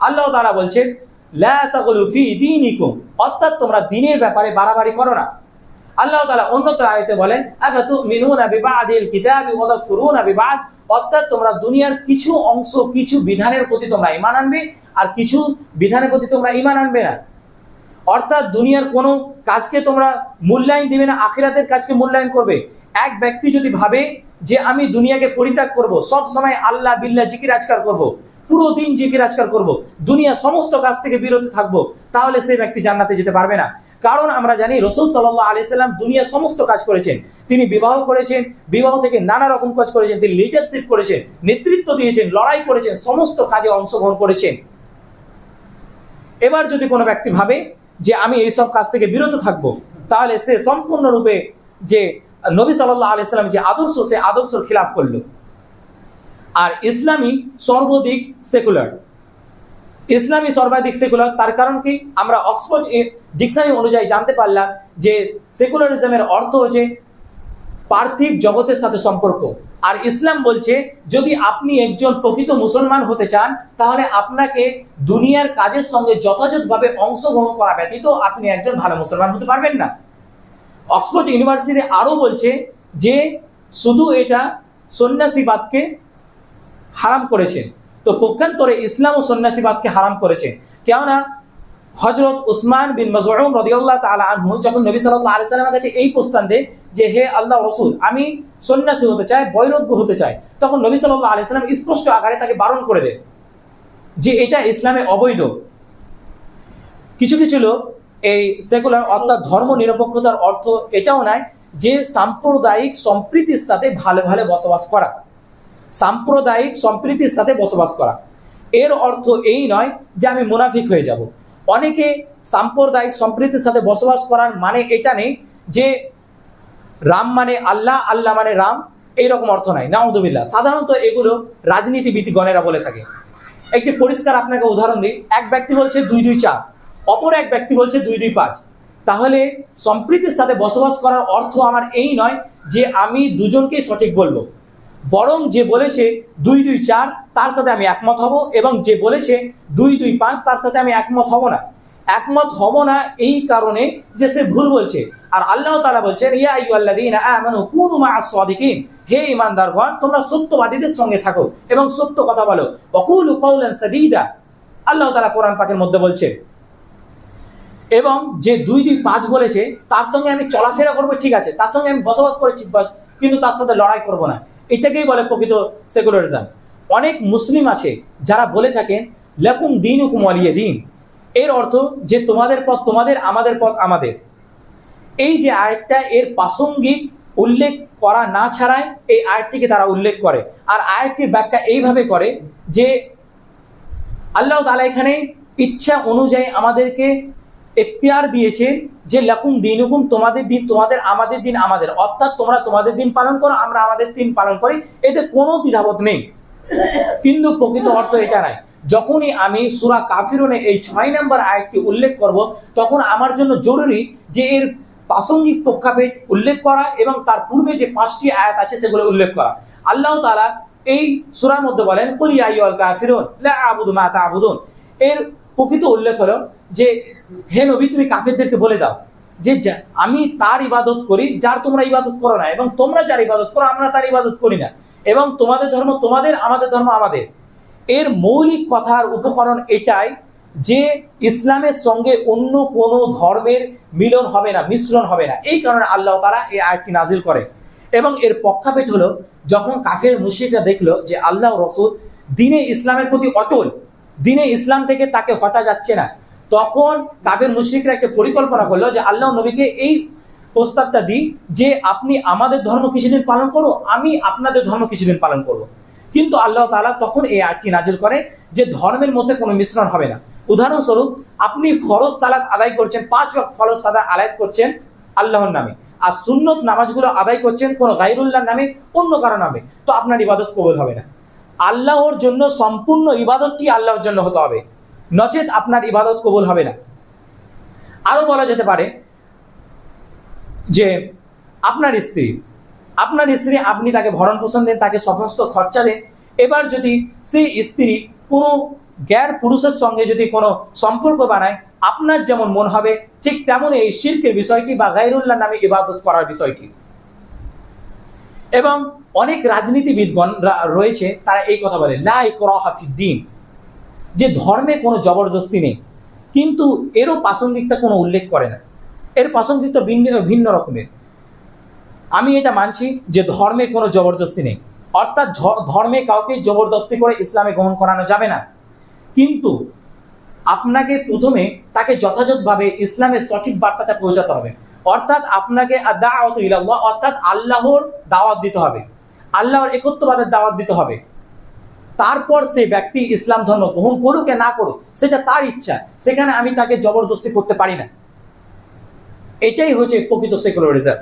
আল্লাহ তাআলা বলছেন অর্থাৎ তোমরা দিনের ব্যাপারে বাড়াবাড়ি করো না। আল্লাহ তাআলা অন্যত্র আয়াতে বলেন অর্থাৎ তোমরা দুনিয়ার কিছু অংশ, কিছু বিধানের প্রতি তোমরা ঈমান আনবে, আর কিছু বিধানের প্রতি তোমরা ঈমান আনবে না। অর্থাৎ দুনিয়ার কোনো কাজকে তোমরা মূল্যায়ন দিবে না, আখিরাতের কাজকে মূল্যায়ন করবে। এক ব্যক্তি যদি ভাবে যে, আমি দুনিয়াকে পরিত্যাগ করব, সব সময় আল্লাহ বিল্লাহ জিকির আজকার করব। পুরো দিন জিকির আজকার করব। দুনিয়া সমস্ত কাজ থেকে বিরত থাকব। তাহলে সেই ব্যক্তি জান্নাতে যেতে পারবে না। কারণ আমরা জানি রসুল সাল্লাহ আলি সাল্লাম দুনিয়ার সমস্ত কাজ করেছেন। তিনি বিবাহ করেছেন, বিবাহ থেকে নানা রকম কাজ করেছেন, তিনি লিডারশিপ করেছেন, নেতৃত্ব দিয়েছেন, লড়াই করেছেন, সমস্ত কাজে অংশগ্রহণ করেছেন। এবার যদি কোনো ব্যক্তি ভাবে যে আমি এইসব কাজ থেকে বিরত থাকব, তাহলে সে সম্পূর্ণরূপে যে নবী সাল্লাহ আলাইসাল্লাম যে আদর্শ, সে আদর্শ খিলাফ করল। আর ইসলামী সর্বাধিক সেকুলার। ইসলামী সর্বাধিক সেকুলার, তার কারণ কি? আমরা অক্সফোর্ড ডিকশনারি অনুযায়ী জানতে পারলাম যে সেকুলারিজমের অর্থ হচ্ছে পার্থিব জগতের সাথে সম্পর্ক। আর ইসলাম বলছে, যদি আপনি একজন প্রকৃত মুসলমান হতে চান, তাহলে আপনাকে দুনিয়ার কাজের সঙ্গে যথাযথভাবে অংশগ্রহণ করা ব্যতীত আপনি একজন ভালো মুসলমান হতে পারবেন না। অক্সফোর্ড ইউনিভার্সিটি আরও বলছে যে শুধু এটা সন্ন্যাসীবাদকে হারাম করেছেন তো পক্ষান্তরে ইসলাম ও সন্ন্যাসীবাদকে হারাম করেছেন কেননা হজরত উসমান বিন মজরুম রদিউল্লাহ তালা যখন নবী সাল্লাহ আলি সাল্লামের কাছে এই প্রস্তান দেয় যে, হে আল্লাহ রসুল, আমি সন্ন্যাসী হতে চাই বৈরজ্ঞ হতে চাই। তখন নবী সাল্লাহ আলি সাল্লাম স্পষ্ট আকারে তাকে বারণ করে দেন যে, এটা ইসলামে অবৈধ। কিছু কিছু লোক এই সেকুলার অর্থাৎ ধর্ম নিরপেক্ষতার অর্থ এটাও নয় যে, সাম্প্রদায়িক সম্প্রীতির সাথে ভালো ভালো বসবাস করা। সাম্প্রদায়িক সম্প্রীতির সাথে বসবাস করা। এর অর্থ এই নয় যে আমি মুনাফিক হয়ে যাব। অনেকে সাম্প্রদায়িক সম্প্রীতির সাথে বসবাস করার মানে এটা নেই যে রাম মানে আল্লাহ আল্লাহ মানে রাম, এইরকম অর্থ নাই। নাউদুবিল্লাহ সাধারণত এগুলো রাজনীতিবিদগণেরা বলে থাকে। একটি পরিষ্কার আপনাকে উদাহরণ দিই। এক ব্যক্তি বলছে দুই দুই চার, অপর এক ব্যক্তি বলছে দুই দুই পাঁচ। তাহলে সম্প্রীতির সাথে বসবাস করার অর্থ আমার এই নয় যে আমি দুজনকেই সঠিক বলব। বরং যে বলেছে দুই দুই, চার, তার সাথে আমি একমত হব এবং যে বলেছে দুই দুই, পাঁচ, তার সাথে আমি একমত হব না। একমত হব না এই কারণে যে সে ভুল বলছে। আর আল্লাহ তাআলা বলছেন, ইয়া আইয়ুহাল্লাযীনা আমানু তোমরা সত্যবাদীদের সঙ্গে থাকো এবং সত্য কথা বলো। কাওলান সাদীদা। আল্লাহ তাআলা কোরআন পাকের মধ্যে বলছে, এবং যে দুই দুই, পাঁচ বলেছে, তার সঙ্গে আমি চলাফেরা করব, ঠিক আছে। তার সঙ্গে আমি বসবাস করে, ঠিক কিন্তু তার সাথে লড়াই করব না। এটাকেই বলে প্রকৃত সেকুলারিজম অনেক মুসলিম আছে যারা বলে থাকেন, লেকুম দিন হুকুম আলিয়ে দিন। এর অর্থ যে তোমাদের পথ তোমাদের, আমাদের পথ আমাদের। এই যে আয়াতটা, এর প্রাসঙ্গিক উল্লেখ করা না ছাড়াই এই আয়াতটিকে তারা উল্লেখ করে। আর আয়াতটির ব্যাখ্যা এইভাবে করে যে আল্লাহ তালা এখানে ইচ্ছা অনুযায়ী আমাদেরকে এখতিয়ার দিয়েছেন যে, লাকুম দিন হুকুম তোমাদের দিন, তোমাদের, আমাদের দিন আমাদের। অর্থাৎ তোমরা তোমাদের দিন পালন করো, আমরা আমাদের দিন পালন করি। এতে কোনো দ্বিধাবোধ নেই। কিন্তু প্রকৃত অর্থ এটা নাই। যখনই আমি সুরা কাফিরনে এই ছয় নম্বর আয়াতটি উল্লেখ করব, তখন আমার জন্য জরুরি যে, এর প্রাসঙ্গিক প্রেক্ষাপট উল্লেখ করা এবং তার পূর্বে যে পাঁচটি আয়াত আছে, সেগুলো উল্লেখ করা। আল্লাহ তাআলা এই সুরার মধ্যে বলেন, কুল আইয়ুহাল কাফিরুন, লা আবুদু মা তা'বুদুন। এর প্রকৃত উল্লেখ হলো যে, হে নবী, তুমি কাফেরদেরকে বলে দাও যে আমি তার ইবাদত করি, যার তোমরা ইবাদত করো না, এবং তোমরা যার ইবাদত করো, আমরা তার ইবাদত করি না। এবং তোমাদের ধর্ম তোমাদের, আমাদের ধর্ম আমাদের। এর মৌলিক কথার উপকরণ এটাই যে, ইসলামের সঙ্গে অন্য কোনো ধর্মের মিলন হবে না, মিশ্রণ হবে না। এই কারণে আল্লাহ তারা এই আয়াতটি নাজিল করে। এবং এর পক্ষাপেট হলো, যখন কাফের মুশরিকরা দেখল যে আল্লাহ রসুল দিনে ইসলামের প্রতি অটল দিনে ইসলাম থেকে তাকে হটা যাচ্ছে না। তখন কাফের মুশরিকরা একটা পরিকল্পনা করল যে আল্লাহ নবীকে এই প্রস্তাবটা দিই যে আপনি আমাদের ধর্ম কিছুদিন পালন করো, আমি আপনাদের ধর্ম কিছুদিন পালন করব। কিন্তু আল্লাহ তাআলা তখন এই আয়াতটি নাজিল করে যে ধর্মের মধ্যে কোনো মিশ্রণ হবে না। উদাহরণস্বরূপ, আপনি ফরজ সালাত আদায় করছেন, পাঁচ ওয়াক্ত ফরজ সাদা আদায় করছেন আল্লাহর নামে। আর সুন্নত নামাজগুলো আদায় করছেন কোনো গাইরুল্লাহ নামে, অন্য কারও নামে। তো আপনার ইবাদত কবুল হবে না। আল্লাহর জন্য সম্পূর্ণ ইবাদতটি আল্লাহর জন্য হতে হবে। নচেত আপনার ইবাদত কবুল হবে না। আরও বলা যেতে পারে যে, আপনার স্ত্রী আপনার স্ত্রী আপনি তাকে ভরণ পোষণ দেন, তাকে সমস্ত খরচা দেন। এবার যদি সেই স্ত্রী কোনো গ্যার পুরুষের সঙ্গে যদি কোনো সম্পর্ক বানায়, আপনার যেমন মন হবে, ঠিক তেমন এই শিল্পের বিষয়টি বা গাইরুল্লাহ নামে ইবাদত করার বিষয়টি। এবং অনেক রাজনীতিবিদগণ রয়েছে, তারা এই কথা বলে, লা ইকরাহা ফিদ্দিন যে ধর্মে কোনো জবরদস্তি নেই, কিন্তু এরও প্রাসঙ্গিকতা কোনো উল্লেখ করে না। এর প্রাসঙ্গিকতা ভিন্ন ভিন্ন রকমের। আমি এটা মানছি যে ধর্মে কোনো জবরদস্তি নেই। অর্থাৎ ধর্মে কাউকে জবরদস্তি করে ইসলামে গ্রহণ করানো যাবে না। কিন্তু আপনাকে প্রথমে তাকে যথাযথভাবে ইসলামের সঠিক বার্তাটা পৌঁছাতে হবে। অর্থাৎ আপনাকে অর্থাৎ আল্লাহর দাওয়াত দিতে হবে। আল্লাহর একত্রবাদের দাওয়াত দিতে হবে। তারপর সে ব্যক্তি ইসলাম ধর্ম গ্রহণ করুক না করুক, সেটা তার ইচ্ছা। সেখানে আমি তাকে জবরদস্তি করতে পারি না। এটাই হচ্ছে প্রকৃত সেকুলারিজম